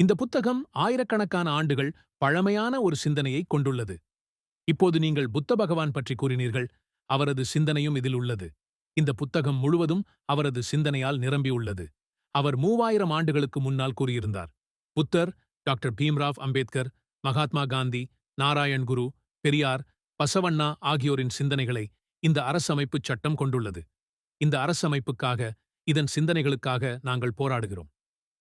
இந்த புத்தகம் ஆயிரக்கணக்கான ஆண்டுகள் பழமையான ஒரு சிந்தனையை கொண்டுள்ளது. இப்போது நீங்கள் புத்த பகவான் பற்றி கூறினீர்கள் அவரது சிந்தனையும் இதில் உள்ளது. இந்த புத்தகம் முழுவதும் அவரது சிந்தனையால் நிரம்பியுள்ளது அவர் மூவாயிரம் ஆண்டுகளுக்கு முன்னால் கூறியிருந்தார். புத்தர் டாக்டர் பீம்ராவ் அம்பேத்கர் மகாத்மா காந்தி நாராயண் குரு பெரியார் பசவண்ணா ஆகியோரின் சிந்தனைகளை இந்த அரசமைப்புச் சட்டம் கொண்டுள்ளது. இந்த அரசமைப்புக்காக இதன் சிந்தனைகளுக்காக நாங்கள் போராடுகிறோம்.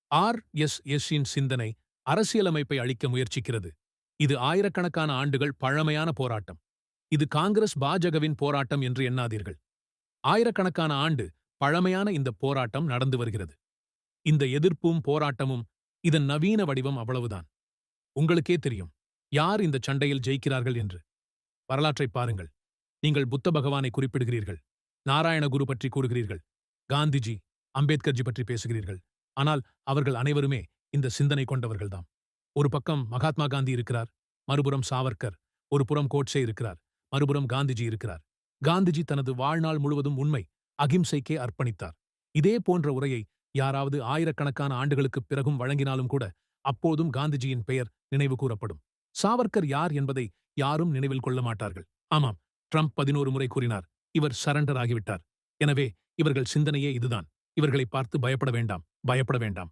ஆர் எஸ் எஸ்ஸின் சிந்தனை அரசியலமைப்பை அளிக்க முயற்சிக்கிறது. இது ஆயிரக்கணக்கான ஆண்டுகள் பழமையான போராட்டம். இது காங்கிரஸ் பாஜகவின் போராட்டம் என்று எண்ணாதீர்கள். ஆயிரக்கணக்கான ஆண்டு பழமையான இந்த போராட்டம் நடந்து வருகிறது. இந்த எதிர்ப்பும் போராட்டமும் இதன் நவீன வடிவம் அவ்வளவுதான். உங்களுக்கே தெரியும் யார் இந்த சண்டையில் ஜெயிக்கிறார்கள் என்று. வரலாற்றைப் பாருங்கள். நீங்கள் புத்த பகவானை குறிப்பிடுகிறீர்கள். நாராயணகுரு பற்றி கூறுகிறீர்கள். காந்திஜி அம்பேத்கர்ஜி பற்றி பேசுகிறீர்கள். ஆனால் அவர்கள் அனைவருமே இந்த சிந்தனை கொண்டவர்கள்தாம். ஒரு பக்கம் மகாத்மா காந்தி இருக்கிறார் மறுபுறம் சாவர்கர் ஒரு புறம் கோட்சே இருக்கிறார் மறுபுறம் காந்திஜி இருக்கிறார். காந்திஜி தனது வாழ்நாள் முழுவதும் உண்மை அகிம்சைக்கே அர்ப்பணித்தார். இதே போன்ற உரையை யாராவது ஆயிரக்கணக்கான ஆண்டுகளுக்குப் பிறகும் வழங்கினாலும் கூட அப்போதும் காந்திஜியின் பெயர் நினைவு கூறப்படும். சாவர்கர் யார் என்பதை யாரும் நினைவில் கொள்ள மாட்டார்கள். ஆமாம் ட்ரம்ப் பதினோரு முறை கூறினார் இவர் சரண்டர் ஆகிவிட்டார். எனவே இவர்கள் சிந்தனையே இதுதான். இவர்களை பார்த்து பயப்பட வேண்டாம் பயப்பட வேண்டாம்.